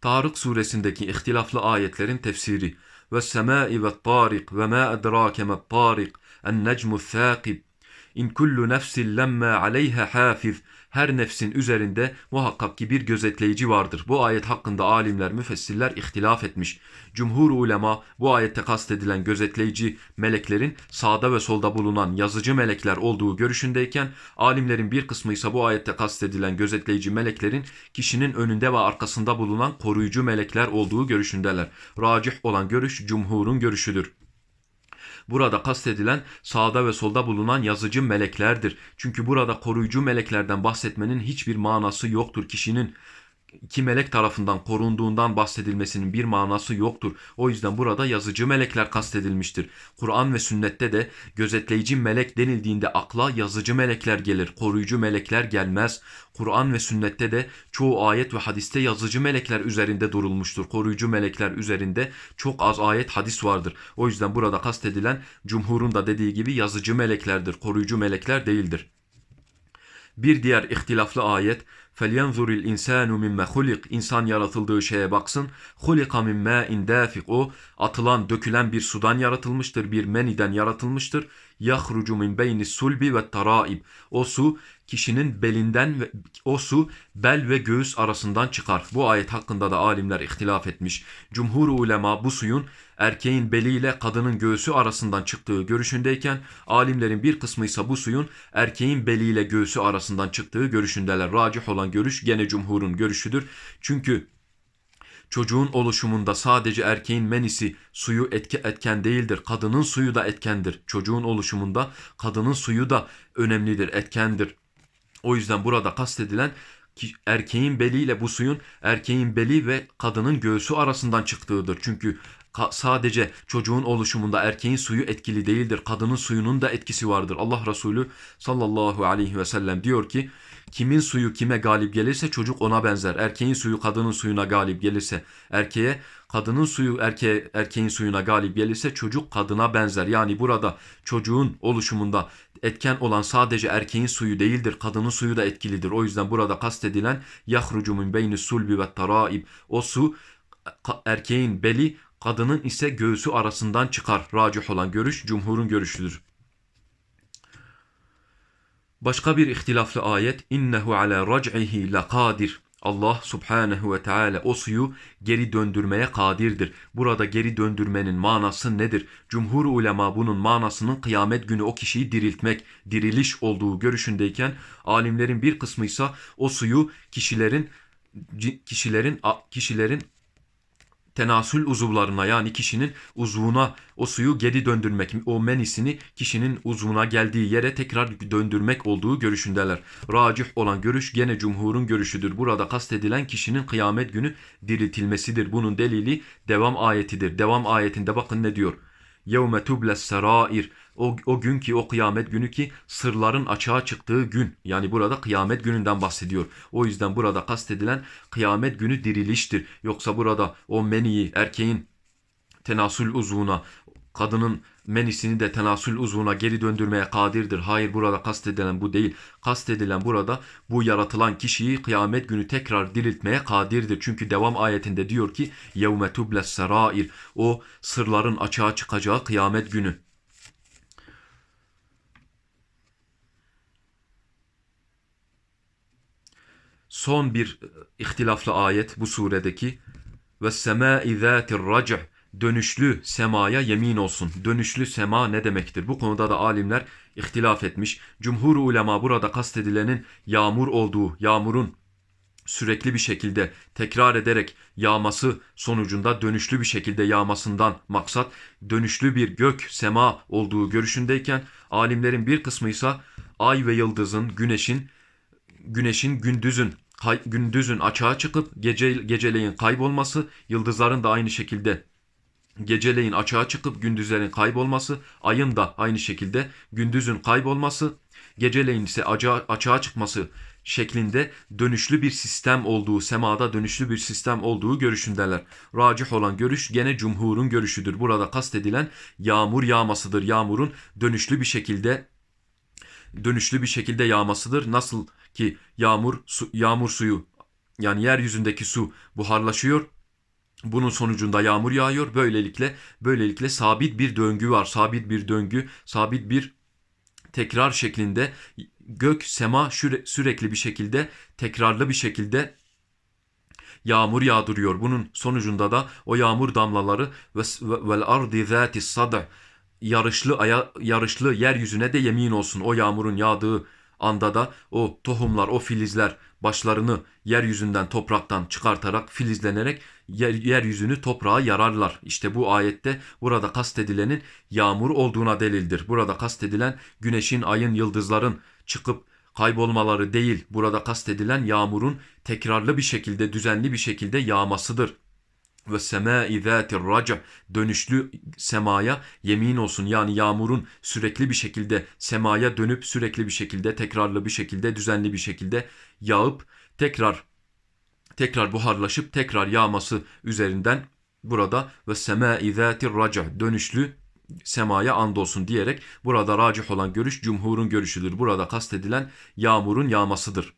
Tarık suresindeki ihtilaflı ayetlerin tefsiri ve semai ve tarik ve ma edrake me tarik en necmu thâkib İn kullu nefsin lemme aleyha hafiz. Her nefsin üzerinde muhakkak ki bir gözetleyici vardır. Bu ayet hakkında alimler, müfessirler ihtilaf etmiş. Cumhur ulema bu ayette kastedilen gözetleyici meleklerin sağda ve solda bulunan yazıcı melekler olduğu görüşündeyken alimlerin bir kısmı ise bu ayette kastedilen gözetleyici meleklerin kişinin önünde ve arkasında bulunan koruyucu melekler olduğu görüşündeler. Racih olan görüş cumhurun görüşüdür. Burada kastedilen sağda ve solda bulunan yazıcı meleklerdir. Çünkü burada koruyucu meleklerden bahsetmenin hiçbir manası yoktur. Kişinin iki melek tarafından korunduğundan bahsedilmesinin bir manası yoktur. O yüzden burada yazıcı melekler kastedilmiştir. Kur'an ve sünnette de gözetleyici melek denildiğinde akla yazıcı melekler gelir, koruyucu melekler gelmez. Kur'an ve sünnette de çoğu ayet ve hadiste yazıcı melekler üzerinde durulmuştur. Koruyucu melekler üzerinde çok az ayet hadis vardır. O yüzden burada kastedilen cumhurun da dediği gibi yazıcı meleklerdir, koruyucu melekler değildir. Bir diğer ihtilaflı ayet فَلْيَنْظُرِ الْاِنْسَانُ مِمَّ خُلِقْ İnsan yaratıldığı şeye baksın. خُلِقَ مِنْ مَاءٍ دَافِقْ O atılan, dökülen bir sudan yaratılmıştır, bir meniden yaratılmıştır. يَخْرُجُ مِنْ بَيْنِ السُّلْبِ وَالتَّرَائِبِ O su kişinin belinden ve o su bel ve göğüs arasından çıkar. Bu ayet hakkında da alimler ihtilaf etmiş. Cumhur ulema bu suyun erkeğin beliyle kadının göğsü arasından çıktığı görüşündeyken alimlerin bir kısmı ise bu suyun erkeğin beliyle göğsü arasından çıktığı görüşündeler. Racih olan görüş gene cumhurun görüşüdür. Çünkü Çocuğun oluşumunda sadece erkeğin menisi suyu etki etken değildir. Kadının suyu da etkendir. Çocuğun oluşumunda kadının suyu da önemlidir, etkendir. O yüzden burada kastedilen erkeğin beliyle bu suyun erkeğin beli ve kadının göğsü arasından çıktığıdır. Çünkü sadece çocuğun oluşumunda erkeğin suyu etkili değildir. Kadının suyunun da etkisi vardır. Allah Resulü sallallahu aleyhi ve sellem diyor ki kimin suyu kime galip gelirse çocuk ona benzer. Erkeğin suyu kadının suyuna galip gelirse erkeğe, kadının suyu erkeğe, erkeğin suyuna galip gelirse çocuk kadına benzer. Yani burada çocuğun oluşumunda etken olan sadece erkeğin suyu değildir. Kadının suyu da etkilidir. O yüzden burada kastedilen yahrucu min beyni sulbi ve taraib. O su erkeğin beli kadının ise göğsü arasından çıkar. Racih olan görüş cumhurun görüşüdür. Başka bir ihtilaflı ayet innehu ala rac'ihi lakadir. Allah subhanehu ve teala o suyu geri döndürmeye kadirdir. Burada geri döndürmenin manası nedir? Cumhur ulema bunun manasının kıyamet günü o kişiyi diriltmek, diriliş olduğu görüşündeyken alimlerin bir kısmı ise o suyu kişilerin kişilerin kişilerin tenasül uzuvlarına yani kişinin uzvuna o suyu geri döndürmek, o menisini kişinin uzvuna geldiği yere tekrar döndürmek olduğu görüşündeler. Racih olan görüş gene cumhurun görüşüdür. Burada kastedilen kişinin kıyamet günü diriltilmesidir. Bunun delili devam ayetidir. Devam ayetinde bakın ne diyor. يَوْمَ تُبْلَ السَّرَائِرِ o, o gün ki o kıyamet günü ki sırların açığa çıktığı gün. Yani burada kıyamet gününden bahsediyor. O yüzden burada kastedilen kıyamet günü diriliştir. Yoksa burada o meniyi erkeğin tenasül uzvuna kadının menisini de tenasül uzvuna geri döndürmeye kadirdir. Hayır burada kastedilen bu değil. Kastedilen burada bu yaratılan kişiyi kıyamet günü tekrar diriltmeye kadirdir. Çünkü devam ayetinde diyor ki يَوْمَ تُبْلَ السَّرَائِرِ O sırların açığa çıkacağı kıyamet günü. Son bir ihtilaflı ayet bu suredeki ve semâi zâtir rac' dönüşlü semaya yemin olsun. Dönüşlü sema ne demektir? Bu konuda da alimler ihtilaf etmiş. Cumhur ulema burada kastedilenin yağmur olduğu, yağmurun sürekli bir şekilde tekrar ederek yağması sonucunda dönüşlü bir şekilde yağmasından maksat dönüşlü bir gök, sema olduğu görüşündeyken alimlerin bir kısmı ise ay ve yıldızın, güneşin güneşin gündüzün gündüzün açığa çıkıp gece geceleyin kaybolması, yıldızların da aynı şekilde geceleyin açığa çıkıp gündüzlerin kaybolması, ayın da aynı şekilde gündüzün kaybolması, geceleyin ise açığa, çıkması şeklinde dönüşlü bir sistem olduğu, semada dönüşlü bir sistem olduğu görüşündeler. Racih olan görüş gene cumhurun görüşüdür. Burada kastedilen yağmur yağmasıdır. Yağmurun dönüşlü bir şekilde dönüşlü bir şekilde yağmasıdır. Nasıl ki yağmur su, yağmur suyu yani yeryüzündeki su buharlaşıyor. Bunun sonucunda yağmur yağıyor. Böylelikle böylelikle sabit bir döngü var. Sabit bir döngü, sabit bir tekrar şeklinde gök, sema şüre- sürekli bir şekilde tekrarlı bir şekilde yağmur yağdırıyor. Bunun sonucunda da o yağmur damlaları ve vel ardi zati sad yarışlı aya, yarışlı yeryüzüne de yemin olsun. O yağmurun yağdığı anda da o tohumlar, o filizler başlarını yeryüzünden, topraktan çıkartarak, filizlenerek yer, yeryüzünü toprağa yararlar. İşte bu ayette burada kastedilenin yağmur olduğuna delildir. Burada kastedilen güneşin, ayın, yıldızların çıkıp kaybolmaları değil. Burada kastedilen yağmurun tekrarlı bir şekilde, düzenli bir şekilde yağmasıdır ve semâi zâtir rac' dönüşlü semaya yemin olsun. Yani yağmurun sürekli bir şekilde semaya dönüp sürekli bir şekilde tekrarlı bir şekilde düzenli bir şekilde yağıp tekrar tekrar buharlaşıp tekrar yağması üzerinden burada ve semâi zâtir rac' dönüşlü semaya andolsun diyerek burada racih olan görüş cumhurun görüşüdür. Burada kastedilen yağmurun yağmasıdır.